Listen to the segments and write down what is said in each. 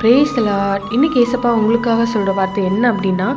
Brace Lord இன்னைக்கு ஏசப்பா உங்களுக்காக சொல்கிற வார்த்தை என்ன அப்படின்னா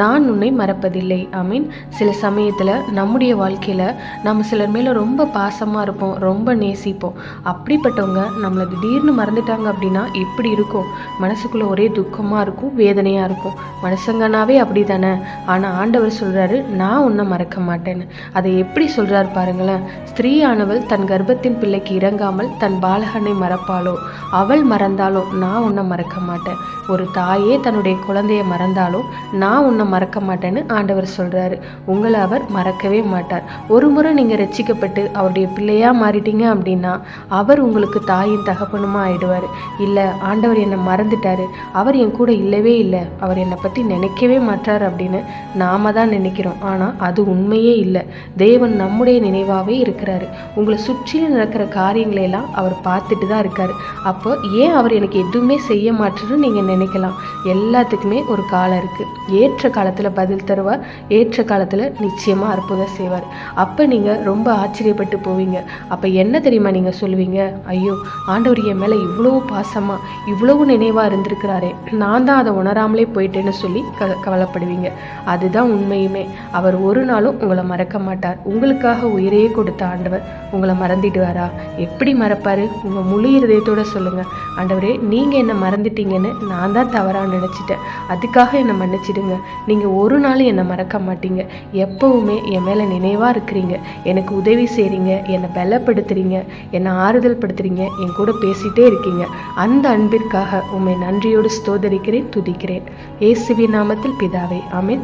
நான் உன்னை மறப்பதில்லை. ஐ மீன் சில சமயத்தில் நம்முடைய வாழ்க்கையில் நம்ம சிலர் மேலே ரொம்ப பாசமாக இருப்போம் ரொம்ப நேசிப்போம். அப்படிப்பட்டவங்க நம்மளை திடீர்னு மறந்துட்டாங்க அப்படின்னா எப்படி இருக்கும்? மனசுக்குள்ளே ஒரே துக்கமாக இருக்கும் வேதனையாக இருக்கும். மனுஷங்கனாவே அப்படி தானே ஆனால் ஆண்டவர் சொல்கிறாரு நான் உன்னை மறக்க மாட்டேன்னு. அதை எப்படி சொல்கிறாரு பாருங்களேன். ஸ்திரீயானவள் தன் கர்ப்பத்தின் பிள்ளைக்கு இறங்காமல் தன் பாலகனை மறப்பாளோ? அவள் மறந்தாலோ நான் உன்னை மறக்க மாட்டேன். ஒரு தாயே தன்னுடைய குழந்தைய மறந்தாலும் நான் உன்னை மறக்க மாட்டேன்னு ஆண்டவர் சொல்கிறாரு உங்களை அவர் மறக்கவே மாட்டார். ஒரு முறை நீங்கள் ரட்சிக்கப்பட்டு அவருடைய பிள்ளையாக மாறிட்டீங்க அப்படின்னா அவர் உங்களுக்கு தாயின் தகப்பனுமா ஆயிடுவார். இல்லை ஆண்டவர் என்னை மறந்துட்டாரு. அவர் என் கூட இல்லவே இல்லை. அவர் என்னை பற்றி நினைக்கவே மாட்டார் அப்படின்னு நாம தான் நினைக்கிறோம். ஆனால் அது உண்மையே இல்லை. தேவன் நம்முடைய நினைவாகவே இருக்கிறாரு. உங்களை சுற்றிலும் நடக்கிற காரியங்களை எல்லாம் அவர் பார்த்துட்டு தான் இருக்காரு. அப்போ ஏன் அவர் எனக்கு எதுவுமே செய்ய மாற்றுன்னு நீங்கள் நினைக்கலாம். எல்லாத்துக்குமே ஒரு காலம் இருக்குது ஏற்ற காலத்தில் பதில் தருவார் ஏற்ற காலத்தில் நிச்சயமாக அற்புதம் செய்வார். அப்போ நீங்கள் ரொம்ப ஆச்சரியப்பட்டு போவீங்க. அப்போ என்ன தெரியுமா நீங்கள் சொல்லுவீங்க? ஐயோ ஆண்டவர் என் மேலே இவ்வளவு பாசமாக இவ்வளவு நினைவாக இருந்திருக்கிறாரே. நான் தான் அதை உணராமலே போயிட்டேன்னு சொல்லி க கவலைப்படுவீங்க. அதுதான் உண்மையுமே. அவர் ஒரு நாளும் உங்களை மறக்க மாட்டார். உங்களுக்காக உயிரையே கொடுத்த ஆண்டவர் உங்களை மறந்துடுவாரா? எப்படி மறப்பாரு? உங்கள் முழு இருதயத்தோடு சொல்லுங்கள் ஆண்டவரே நீங்கள் மறந்து மறந்துட்டீங்கன்னு நான் தான் தவறாக நினச்சிட்டேன். அதுக்காக என்னை மன்னிச்சிடுங்க. நீங்கள் ஒரு நாள் என்னை மறக்க மாட்டீங்க. எப்பவுமே என் மேலே நினைவாக இருக்கிறீங்க. எனக்கு உதவி செய்கிறீங்க என்னை பலப்படுத்துகிறீங்க என்னை ஆறுதல் படுத்துறீங்க. என் கூட பேசிட்டே இருக்கீங்க. அந்த அன்பிற்காக உண்மை நன்றியோடு ஸ்தோதரிக்கிறேன் துதிக்கிறேன். ஏசுவி நாமத்தில் பிதாவே ஆமீன்.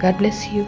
God bless you